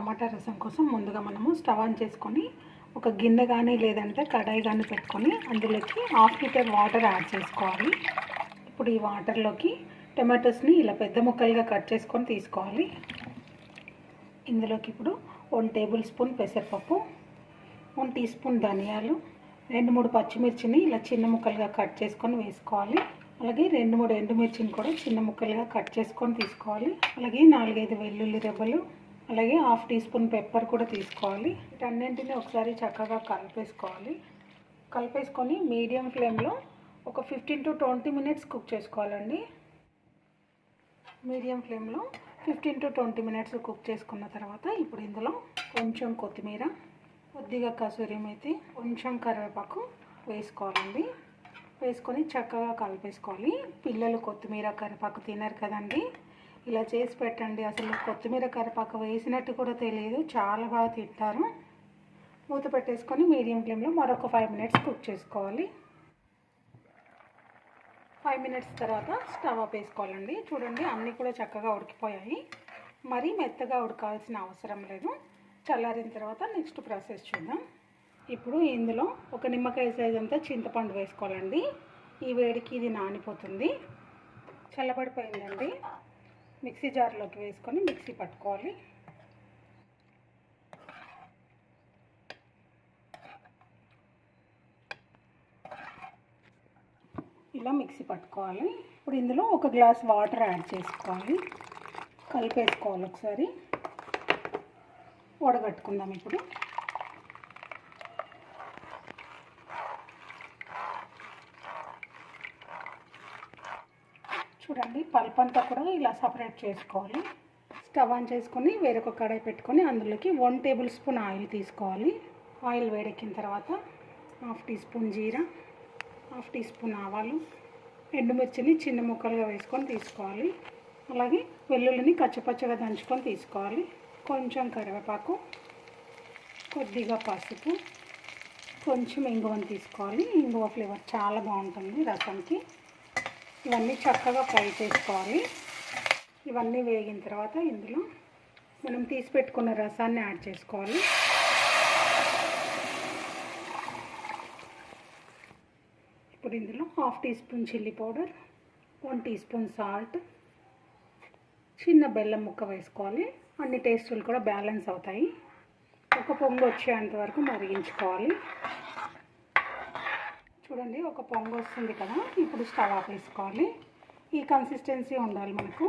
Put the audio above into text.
టమాటా రసం కోసం ముందుగా మనము స్టవ్ ఆన్ చేసుకొని ఒక గిన్నె కానీ లేదంటే కడాయి కానీ పెట్టుకొని అందులోకి హాఫ్ లీటర్ వాటర్ యాడ్ చేసుకోవాలి. ఇప్పుడు ఈ వాటర్లోకి టమాటోస్ని ఇలా పెద్ద ముక్కలుగా కట్ చేసుకొని తీసుకోవాలి. ఇందులోకి ఇప్పుడు వన్ టేబుల్ స్పూన్ పెసరపప్పు వన్ టీ స్పూన్ ధనియాలు రెండు మూడు పచ్చిమిర్చిని ఇలా చిన్న ముక్కలుగా కట్ చేసుకొని వేసుకోవాలి. అలాగే రెండు మూడు ఎండుమిర్చిని కూడా చిన్న ముక్కలుగా కట్ చేసుకొని తీసుకోవాలి. అలాగే నాలుగైదు వెల్లుల్లి రెబ్బలు అలాగే హాఫ్ టీ స్పూన్ పెప్పర్ కూడా తీసుకోవాలి. వీటన్నింటినీ ఒకసారి చక్కగా కలిపేసుకోవాలి. కలిపేసుకొని మీడియం ఫ్లేమ్లో ఒక fifteen to twenty minutes cook చేసుకోవాలండి. మీడియం ఫ్లేమ్లో fifteen to twenty minutes cook చేసుకున్న తర్వాత ఇప్పుడు ఇందులో కొంచెం కొత్తిమీర కొద్దిగా కసూరి మేతి కొంచెం కరివేపాకు వేసుకోవాలండి. వేసుకొని చక్కగా కలిపేసుకోవాలి. పిల్లలు కొత్తిమీర కరివేపాకు తినరు కదండి. ఇలా చేసి పెట్టండి. అసలు కొత్తిమీర కరివేపాకు వేసినట్టు కూడా తెలియదు. చాలా బాగా తింటారు. మూత పెట్టేసుకొని మీడియం ఫ్లేమ్లో మరొక ఫైవ్ మినిట్స్ కుక్ చేసుకోవాలి. ఫైవ్ మినిట్స్ తర్వాత స్టవ్ ఆఫ్ వేసుకోవాలండి. చూడండి అన్నీ కూడా చక్కగా ఉడికిపోయాయి. మరీ మెత్తగా ఉడకాల్సిన అవసరం లేదు. చల్లారిన తర్వాత నెక్స్ట్ ప్రాసెస్ చూద్దాం. ఇప్పుడు ఇందులో ఒక నిమ్మకాయ సైజ్ అంతా చింతపండు వేసుకోవాలండి. ఈ వేడికి ఇది నానిపోతుంది. చల్లబడిపోయిందండి. మిక్సీ జార్లోకి వేసుకొని మిక్సీ పట్టుకోవాలి. ఇలా మిక్సీ పట్టుకోవాలి. ఇప్పుడు ఇందులో ఒక గ్లాస్ వాటర్ యాడ్ చేసుకోవాలి. కలిపేసుకోవాలి ఒకసారి. వడగట్టుకుందాం ఇప్పుడు. చూడండి పల్ప్ అంతా కూడా ఇలా సపరేట్ చేసుకోవాలి. స్టవ్ ఆన్ చేసుకొని వేరొక కడాయి పెట్టుకొని అందులోకి వన్ టేబుల్ స్పూన్ ఆయిల్ తీసుకోవాలి. ఆయిల్ వేడెక్కిన తర్వాత హాఫ్ టీ స్పూన్ జీరా హాఫ్ టీ స్పూన్ ఆవాలు ఎండుమిర్చిని చిన్న ముక్కలుగా వేసుకొని తీసుకోవాలి. అలాగే వెల్లుల్లిని కచ్చపచ్చగా దంచుకొని తీసుకోవాలి. కొంచెం కరివేపాకు కొద్దిగా పసుపు కొంచెం ఇంగువని తీసుకోవాలి. ఇంగువ ఫ్లేవర్ చాలా బాగుంటుంది రసంకి. ఇవన్నీ చక్కగా ఫ్రై చేసుకోవాలి. ఇవన్నీ వేగిన తర్వాత ఇందులో మనం తీసి పెట్టుకున్న రసాన్ని యాడ్ చేసుకోవాలి. ఇప్పుడు ఇందులో half teaspoon chilli powder one teaspoon salt చిన్న బెల్లం ముక్క వేసుకోవాలి. అన్ని టేస్టులు కూడా బ్యాలెన్స్ అవుతాయి. ఒక పొంగు వచ్చేంత వరకు మరిగించుకోవాలి. చూడండి ఒక పొంగు వస్తుంది కదా. ఇప్పుడు స్టవ్ ఆఫ్ వేసుకోవాలి ఈ కన్సిస్టెన్సీ ఉండాలి మనకు.